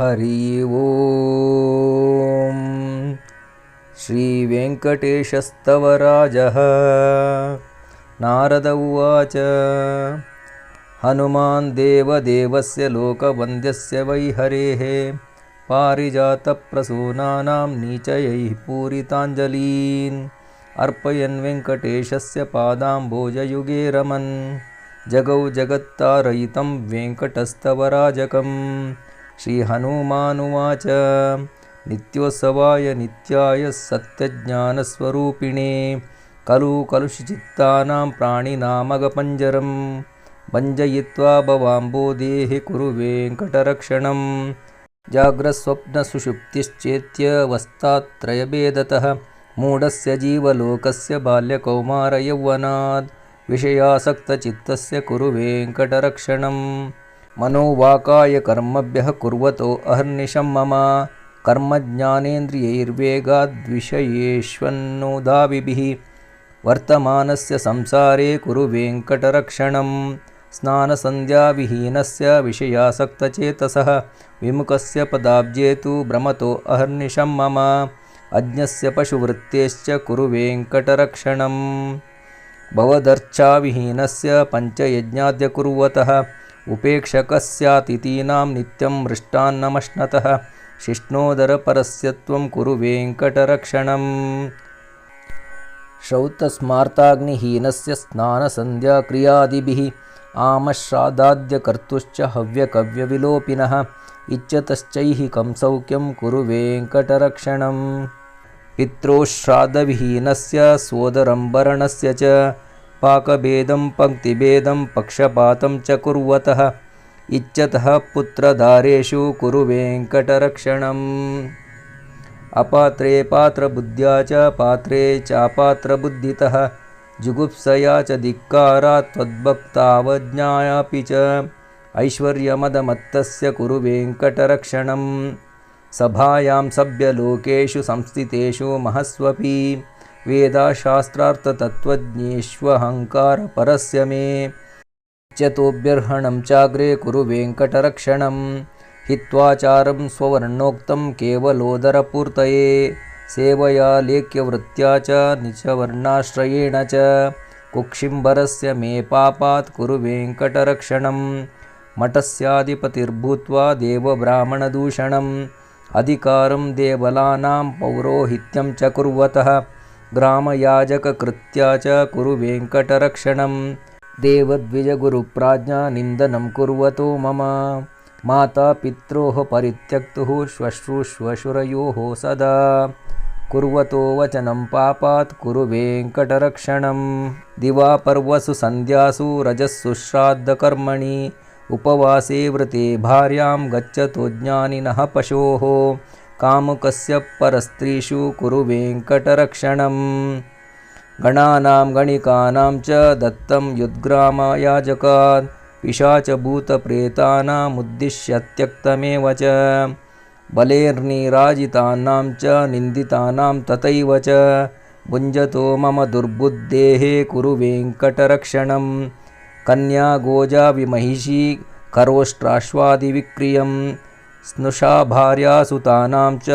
हरि ॐ श्रीवेङ्कटेशस्तव राजः नारद उवाच हनुमान् देवदेवस्य लोकवन्द्यस्य वै हरेः पारिजातप्रसूनानां नीचयैः पूरिताञ्जलीन् अर्पयन् वेङ्कटेशस्य पादाम्बोजयुगे रमन् जगौ जगत्तारयितं वेङ्कटस्तवराजकं श्रीहनुमानुवाच। नित्योत्सवाय नित्याय सत्यज्ञानस्वरूपिणे खलु कलुषिचित्तानां प्राणिनामगपञ्जरं भञ्जयित्वा भवाम्बोदेः कुरु वेङ्कटरक्षणं जाग्रस्वप्नसुषुप्तिश्चेत्यवस्थात्रयभेदतः मूढस्य जीवलोकस्य बाल्यकौमारयौवनात् विषयासक्तचित्तस्य कुरु वेङ्कटरक्षणं मनोवाकाय कर्मभ्यः कुर्वतो अहर्निशं मम। कर्मज्ञानेन्द्रियैर्वेगाद्विषयेष्वन्नुदाविभिः वर्तमानस्य संसारे कुरु वेङ्कटरक्षणं स्नानसन्ध्याविहीनस्य विषयासक्तचेतसः। विमुखस्य पदाब्जे तु भ्रमतो अहर्निशं मम। अज्ञस्य पशुवृत्तेश्च कुरु वेङ्कटरक्षणं भवदर्चाविहीनस्य पञ्चयज्ञाद्य कुर्वतः उपेक्षकस्यातिथीनां नित्यं मृष्टान्नमश्नतः शिष्णोदरपरस्य त्वं कुरु वेङ्कटरक्षणम्। श्रौतस्मार्ताग्निहीनस्य स्नानसन्ध्याक्रियादिभिः आमश्राद्धाद्यकर्तुश्च हव्यकव्यविलोपिनः इच्छतश्चैहिकं सौख्यं कुरु वेङ्कटरक्षणं पित्रोश्राद्धविहीनस्य सोदरम्बरणस्य च पाकभेदं पङ्क्तिभेदं पक्षपातं च कुर्वतः। इच्छतः पुत्रधारेषु कुरु वेङ्कटरक्षणम्। अपात्रे पात्रबुद्ध्या च पात्रे चापात्रबुद्धितः। जुगुप्सया च धिक्कारात् त्वद्भक्तावज्ञायापि च। ऐश्वर्यमदमत्तस्य कुरु वेङ्कटरक्षणं सभायां सभ्यलोकेषु संस्थितेषु महस्वपि वेदाशास्त्रार्थतत्त्वज्ञेष्वहङ्कारपरस्य मे। इच्छतोऽभ्यर्हणं चाग्रे कुरु वेङ्कटरक्षणं। हित्वाचारं स्ववर्णोक्तं केवलोदरपूर्तये। सेवया लेख्यवृत्त्या च निचवर्णाश्रयेण च। कुक्षिम्बरस्य मे पापात् कुरु वेङ्कटरक्षणं। मठस्याधिपतिर्भूत्वा देवब्राह्मणदूषणम्। अधिकारं देवलानां पौरोहित्यं च कुर्वतः ग्रामयाजककृत्या च कुरु वेङ्कटरक्षणं देवद्विजगुरुप्राज्ञा निन्दनं कुर्वतो मम। मातापित्रोः परित्यक्तुः श्वश्रूश्वशुरयोः सदा। कुर्वतो वचनं पापात् कुरु वेङ्कटरक्षणं दिवापर्वसु सन्ध्यासु रजस्सु श्राद्धकर्मणि। उपवासे व्रते भार्यां गच्छतो ज्ञानिनः पशोः कामुकस्य परस्त्रीषु कुरु वेङ्कटरक्षणं गणानां गणिकानां च दत्तं युद्ग्रामयाजकात् पिशाचभूतप्रेतानामुद्दिश्य त्यक्तमेव च। बलेर्निराजितानां च निन्दितानां तथैव च। भुञ्जतो मम दुर्बुद्धेः कुरु वेङ्कटरक्षणं कन्या गोजा स्नुषा भार्यासुतानां च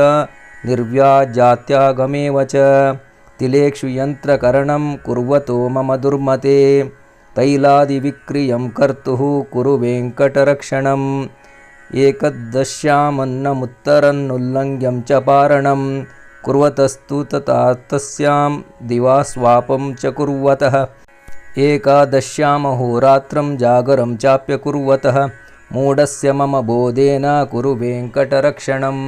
निर्व्याजात्यागमेव च। तिलेक्षु यन्त्रकरणं कुर्वतो मम दुर्मते। तैलादिविक्रियं कर्तुः कुरु वेङ्कटरक्षणम्। एकदश्यामन्नमुत्तरन्नुल्लङ्घ्यं च पारणं कुर्वतस्तु तथा तस्यां दिवा स्वापं च कुर्वतः। एकादश्यामहोरात्रं जागरं चाप्य कुर्वतः मूढस्य मम बोधेन कुरु वेङ्कटरक्षणं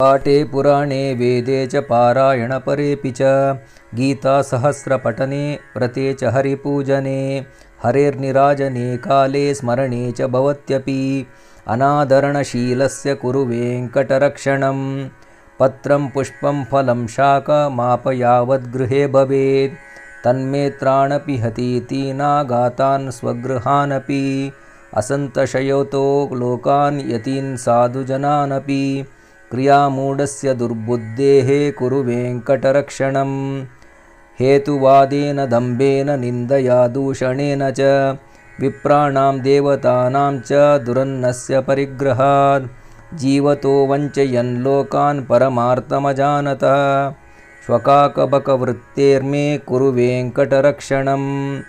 पाठे पुराणे वेदे च पारायणपरेऽपि च। गीतासहस्रपठने व्रते च हरिपूजने हरेर्निराजने काले स्मरणे च भवत्यपि। अनादरणशीलस्य कुरु वेङ्कटरक्षणं पत्रं पुष्पं फलं शाकमापयावद्गृहे भवेत्। तन्मेत्राणपि हतीति नागातान् स्वगृहानपि असन्तशयोतो लोकान् यतीन् साधुजनानपि क्रियामूढस्य दुर्बुद्धेः कुरु वेङ्कटरक्षणं हेतुवादेन दम्भेन निन्दया दूषणेन च विप्राणां देवतानां च दुरन्नस्य परिग्रहात्। जीवतो वञ्चयन् लोकान् परमार्थमजानतः। श्वकाकबकवृत्तेर्मे कुरु वेङ्कटरक्षणम्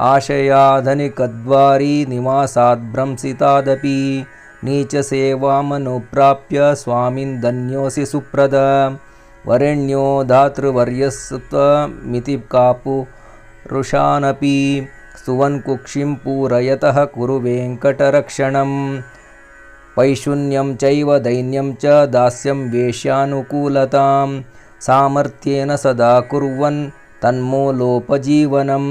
आशयाधनिकद्वारी निवासाद्भ्रंसितादपि नीचसेवामनुप्राप्य स्वामिन् धन्योऽसि सुप्रद। वरेण्यो धातृवर्यस्त्वमिति कापुरुषानपि स्तुवन् कुक्षिं पूरयतः कुरु वेङ्कटरक्षणम्। पैशून्यं चैव दैन्यं च दास्यं वेश्यानुकूलतां सामर्थ्येन सदा कुर्वन् तन्मूलोपजीवनं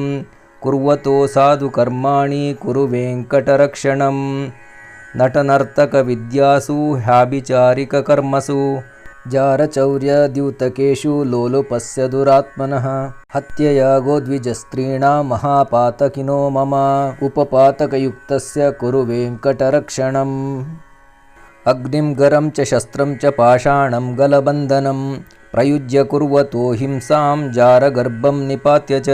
कुर्वतो साधुकर्माणि कुरु वेङ्कटरक्षणम्। नटनर्तकविद्यासु ह्याभिचारिककर्मसु। जारचौर्यद्यूतकेषु लोलुपस्य दुरात्मनः। हत्यया गोद्विजस्त्रीणां महापातकिनो मम। उपपातकयुक्तस्य कुरु वेङ्कटरक्षणम्। अग्निं गरं च शस्त्रं च पाषाणं गलबन्धनं। प्रयुज्य कुर्वतो हिंसां जारगर्भं निपात्य च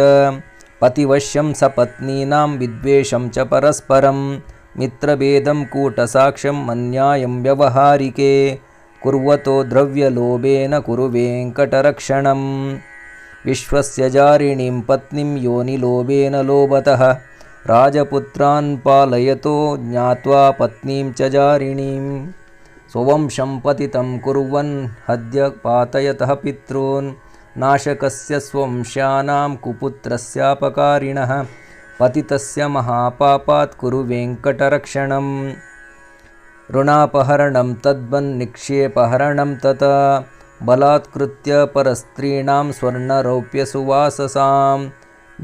पतिवश्यं सपत्नीनां विद्वेषं च परस्परं मित्रभेदं कूटसाक्ष्यम् अन्यायं व्यवहारिके कुर्वतो द्रव्यलोभेन कुरु वेङ्कटरक्षणम्। विश्वस्य जारिणीं पत्नीं योनिलोभेन लोभतः राजपुत्रान् पालयतो ज्ञात्वा पत्नीं च जारिणीं स्ववंशं पतितं कुर्वन् हद्य पातयतः पितॄन् नाशकस्य स्वंशानां कुपुत्रस्यापकारिणः पतितस्य महापापात् कुरु वेङ्कटरक्षणम्। ऋणापहरणं तद्वन्निक्षेपहरणं तथा बलात्कृत्य परस्त्रीणां स्वर्णरौप्यसुवाससां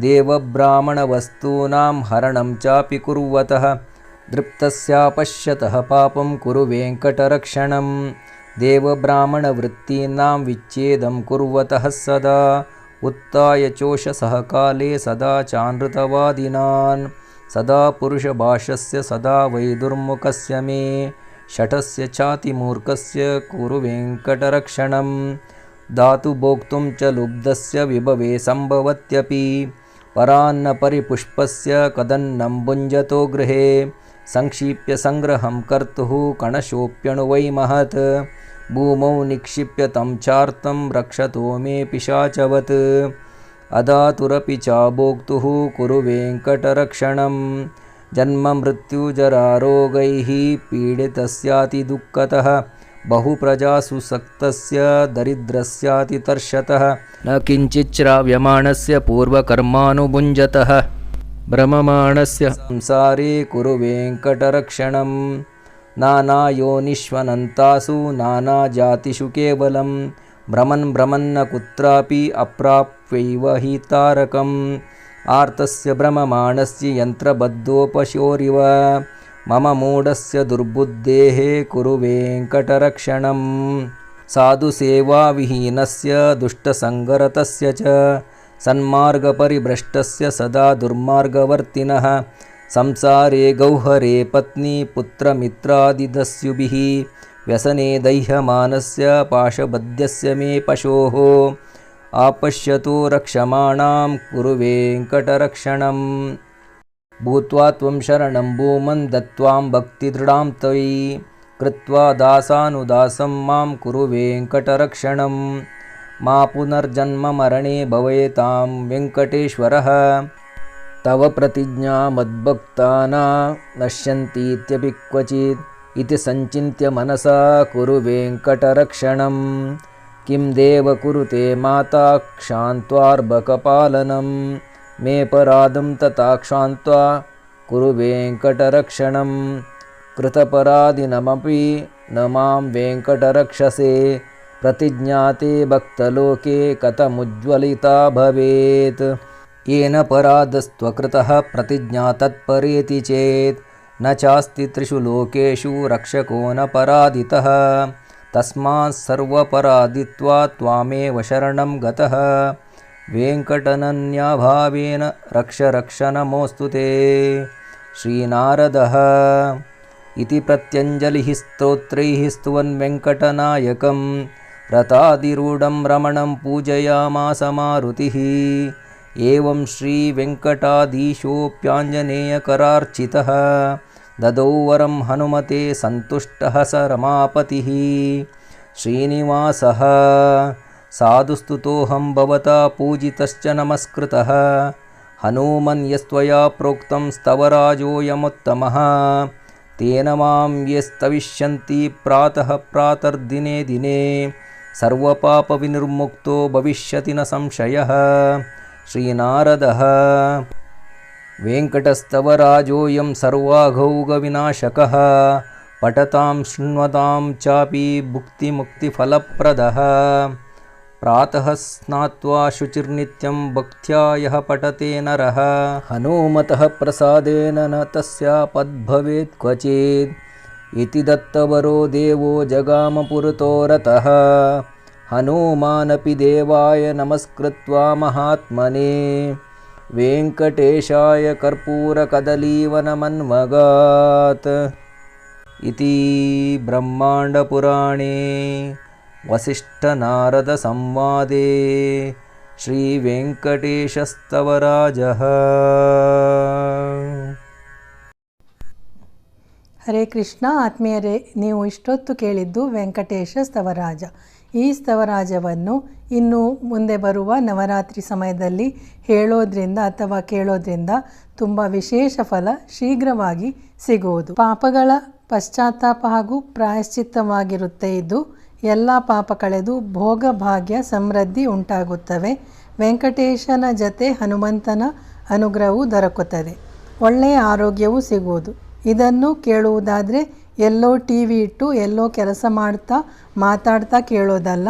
देवब्राह्मणवस्तूनां हरणं चापि कुर्वतः दृप्तस्यापश्यतः पापं कुरु वेङ्कटरक्षणं देवब्राह्मणवृत्तीनां विच्छेदं कुर्वतः सदा उत्थाय चोषसः काले सदा चानृतवादिनान्। सदा पुरुषभाषस्य सदा वैदुर्मुखस्य मे शठस्य चातिमूर्खस्य कुरु वेङ्कटरक्षणं धातुभोक्तुं च लुब्धस्य विभवे सम्भवत्यपि। परान्नपरिपुष्पस्य कदन्नं भुञ्जतो गृहे। संक्षिप्य सङ्ग्रहं कर्तुः कणशोऽप्यणुवै महत् भूमौ निक्षिप्य तं चार्तं रक्षतो मे पिशाचवत्। अधातुरपि चाभोक्तुः कुरु वेङ्कटरक्षणं जन्ममृत्युजरारोगैः पीडितस्यातिदुःखतः। बहुप्रजासु सक्तस्य दरिद्रस्यातितर्षतः न किञ्चिच्श्राव्यमाणस्य पूर्वकर्मानुभुञ्जतः। भ्रममाणस्य संसारे कुरु वेङ्कटरक्षणं नानायोनिष्वनन्तासु नानाजातिषु केवलं भ्रमन् भ्रमन्न कुत्रापि अप्राप्यैव हि तारकम् आर्तस्य भ्रममाणस्य यन्त्रबद्धोपशोरिव मम मूढस्य दुर्बुद्धेः कुरु वेङ्कटरक्षणम् साधुसेवाविहीनस्य दुष्टसङ्गरतस्य च सन्मार्गपरिभ्रष्टस्य सदा दुर्मार्गवर्तिनः संसारे गौहरे पत्नी पुत्रमित्रादिदस्युभिः व्यसने दह्यमानस्य पाशबद्धस्य मे पशोः आपश्यतो रक्षमाणां कुरु वेङ्कटरक्षणम्। भूत्वा त्वं शरणं भूमन् दत्त्वां भक्तिदृढां त्वयि कृत्वा दासानुदासं मां कुरु वेङ्कटरक्षणं मा पुनर्जन्ममरणे भवेतां वेङ्कटेश्वरः तव प्रतिज्ञा मद्भक्ताना नश्यन्तीत्यपि क्वचित् इति सञ्चिन्त्य मनसा कुरु वेङ्कटरक्षणं किं देव कुरुते माता क्षान्त्वार्भकपालनं। मे परादं तथा क्षान्त्वा कुरु वेङ्कटरक्षणं कृतपरादिनमपि न मां वेङ्कटरक्षसे। प्रतिज्ञाते भक्तलोके कथमुज्ज्वलिता भवेत् येन परादस्त्वकृतः प्रतिज्ञा तत्परेति चेत् न चास्ति त्रिषु लोकेषु रक्षको न परादितः तस्मात् सर्वपरादित्वात् त्वामेव शरणं गतः। वेङ्कटनन्याभावेन रक्ष रक्ष नमोऽस्तु ते। श्रीनारदः। इति प्रत्यञ्जलिः स्तोत्रैः स्तुवन् वेङ्कटनायकं रथाधिरूढं रमणं पूजयामास मारुतिः एवं श्रीवेङ्कटाधीशोऽप्याञ्जनेयकरार्चितः। ददौ वरं हनुमते सन्तुष्टः स रमापतिः। श्रीनिवासः साधुस्तुतोऽहं भवता पूजितश्च नमस्कृतः। हनूमन् यस्त्वया प्रोक्तं स्तवराजोऽयमुत्तमः। तेन मां ये स्तविष्यन्ति प्रातः प्रातर्दिने दिने। सर्वपापविनिर्मुक्तो भविष्यति न संशयः श्रीनारदः। वेङ्कटस्तवराजोऽयं सर्वाघौगविनाशकः पठतां शृण्वतां चापि भुक्तिमुक्तिफलप्रदः। प्रातः स्नात्वा शुचिर्नित्यं भक्त्या यः पठते नरः हनूमतः प्रसादेन न तस्यापद्भवेत् क्वचित्। इति दत्तवरो देवो जगामपुरतो रतः हनूमानपि देवाय नमस्कृत्वा महात्मने वेङ्कटेशाय कर्पूरकदलीवनमन्मगात् इति ब्रह्माण्डपुराणे वसिष्ठनारदसंवादे श्रीवेङ्कटेशस्तवराजः ಹರೇ ಕೃಷ್ಣ ಆತ್ಮೀಯರೇ ನೀವು ಇಷ್ಟೊತ್ತು ಕೇಳಿದ್ದು ವೆಂಕಟೇಶ ಸ್ತವರಾಜ ಈ ಸ್ತವರಾಜವನ್ನು ಇನ್ನು ಮುಂದೆ ಬರುವ ನವರಾತ್ರಿ ಸಮಯದಲ್ಲಿ ಹೇಳೋದ್ರಿಂದ ಅಥವಾ ಕೇಳೋದ್ರಿಂದ ತುಂಬ ವಿಶೇಷ ಫಲ ಶೀಘ್ರವಾಗಿ ಸಿಗುವುದು. ಪಾಪಗಳ ಪಶ್ಚಾತ್ತಾಪ ಹಾಗೂ ಪ್ರಾಯಶ್ಚಿತ್ತವಾಗಿರುತ್ತೆ ಇದು. ಎಲ್ಲ ಪಾಪ ಕಳೆದು ಭೋಗ ಭಾಗ್ಯ ಸಮೃದ್ಧಿ ಉಂಟಾಗುತ್ತವೆ. ವೆಂಕಟೇಶನ ಜತೆ ಹನುಮಂತನ ಅನುಗ್ರಹವು ದೊರಕುತ್ತದೆ. ಒಳ್ಳೆಯ ಆರೋಗ್ಯವೂ ಸಿಗುವುದು. ಇದನ್ನು ಕೇಳುವುದಾದರೆ ಎಲ್ಲೋ ಟಿ ವಿ ಇಟ್ಟು, ಎಲ್ಲೋ ಕೆಲಸ ಮಾಡ್ತಾ, ಮಾತಾಡ್ತಾ ಕೇಳೋದಲ್ಲ.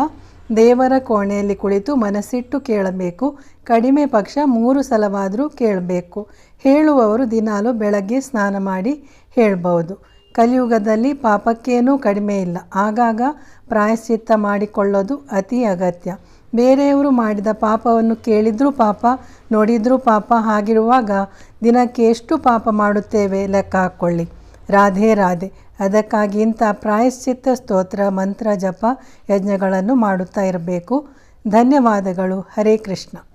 ದೇವರ ಕೋಣೆಯಲ್ಲಿ ಕುಳಿತು ಮನಸ್ಸಿಟ್ಟು ಕೇಳಬೇಕು. ಕಡಿಮೆ ಪಕ್ಷ ಮೂರು ಸಲವಾದರೂ ಕೇಳಬೇಕು. ಹೇಳುವವರು ದಿನಾಲು ಬೆಳಗ್ಗೆ ಸ್ನಾನ ಮಾಡಿ ಹೇಳಬಹುದು ಕಲಿಯುಗದಲ್ಲಿ ಪಾಪಕ್ಕೇನೂ ಕಡಿಮೆ ಇಲ್ಲ. ಆಗಾಗ ಪ್ರಾಯಶ್ಚಿತ್ತ ಮಾಡಿಕೊಳ್ಳೋದು ಅತಿ ಅಗತ್ಯ. ಬೇರೆಯವರು ಮಾಡಿದ ಪಾಪವನ್ನು ಕೇಳಿದ್ರೂ ಪಾಪ, ನೋಡಿದರೂ ಪಾಪ ಹಾಗಿರುವಾಗ ದಿನಕ್ಕೆ ಎಷ್ಟು ಪಾಪ ಮಾಡುತ್ತೇವೆ ಲೆಕ್ಕ ಹಾಕ್ಕೊಳ್ಳಿ. ರಾಧೆ ರಾಧೆ. ಅದಕ್ಕಾಗಿ ಇಂಥ ಪ್ರಾಯಶ್ಚಿತ್ತ ಸ್ತೋತ್ರ ಮಂತ್ರ ಜಪ ಯಜ್ಞಗಳನ್ನು ಮಾಡುತ್ತಾ ಇರಬೇಕು. ಧನ್ಯವಾದಗಳು. ಹರೇ ಕೃಷ್ಣ.